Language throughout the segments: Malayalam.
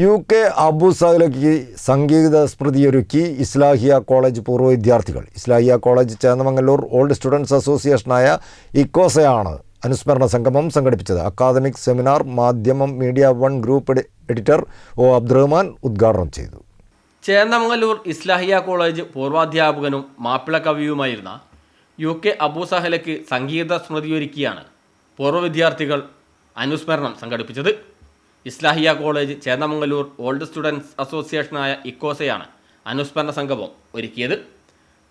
യു കെ അബു സഹലയ്ക്ക് സംഗീത സ്മൃതിയൊരുക്കി ഇസ്ലാഹിയ കോളേജ് പൂർവ വിദ്യാർത്ഥികൾ. Islahiya college Chennamangallur old students അസോസിയേഷനായ ഇക്കോസയാണ് അനുസ്മരണ സംഗമം സംഘടിപ്പിച്ചത്. Academic seminar Madhyamam media one group editor O Abdurahman ഉദ്ഘാടനം ചെയ്തു. ചേന്നമംഗല്ലൂർ ഇസ്ലാഹിയ കോളേജ് പൂർവാധ്യാപകനും മാപ്പിള കവിയുമായിരുന്ന യു കെ അബു സഹലയ്ക്ക് സംഗീത സ്മൃതിയൊരുക്കിയാണ് പൂർവ വിദ്യാർത്ഥികൾ അനുസ്മരണം സംഘടിപ്പിച്ചത്. Islahiya college Chennamangalur old students അസോസിയേഷനായ ഇക്കോസയാണ് അനുസ്മരണ സംഗമം ഒരുക്കിയത്.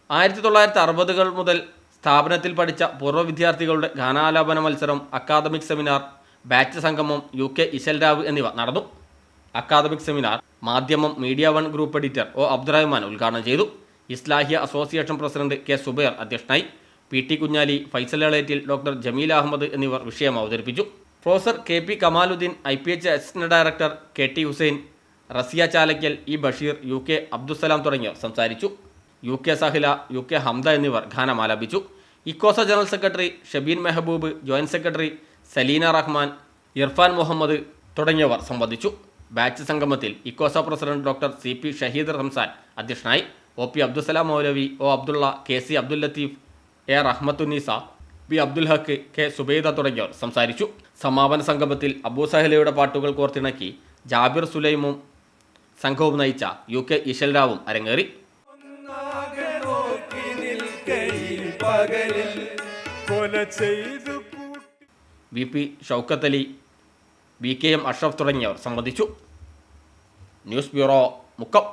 ആയിരത്തി തൊള്ളായിരത്തി അറുപതുകൾ മുതൽ സ്ഥാപനത്തിൽ പഠിച്ച പൂർവ വിദ്യാർത്ഥികളുടെ ഗാനാലാപന മത്സരം അക്കാദമിക് സെമിനാർ ബാച്ച് സംഗമം യു കെ ഇശൽരാവ് എന്നിവ നടന്നു. Academic seminar Madhyamam media one group editor O Abdurahman ഉദ്ഘാടനം ചെയ്തു. Islahiya association president K Subair അധ്യക്ഷനായി. P T Kunhali Faisal Elettil doctor Jameel Ahammed എന്നിവർ വിഷയം അവതരിപ്പിച്ചു. Professor K P Kamaluddeen I P H assistant director K T Hussain Rasiya Chalakkal E Basheer U K Abdussalam തുടങ്ങിയവർ സംസാരിച്ചു. U K Sahila U K Hamda എന്നിവർ ഗാനം ആലപിച്ചു ICOSA general secretary Shabeen Mehboob joint secretary Salina Rahman Irfan Muhammad തുടങ്ങിയവർ സംബന്ധിച്ചു ബാച്ച് സംഗമത്തിൽ ICOSA president doctor C P Shaheed Ramzan അധ്യക്ഷനായി. O P Abdussalam Moulavi O Abdulla K C Abdul Latheef A Rahmathunnisa P Abdul Haq K Subaida തുടങ്ങിയവർ സംസാരിച്ചു. സമാപന സംഗമത്തിൽ അബൂ സഹലയുടെ പാട്ടുകൾ കോർത്തിണക്കി ജാബിർ സുലൈമും സംഘവും നയിച്ച യു കെ ഇശൽരാവും അരങ്ങേറി. V P Shoukath Ali V K M Ashraf തുടങ്ങിയവർ സംബന്ധിച്ചു. News bureau Mukkam.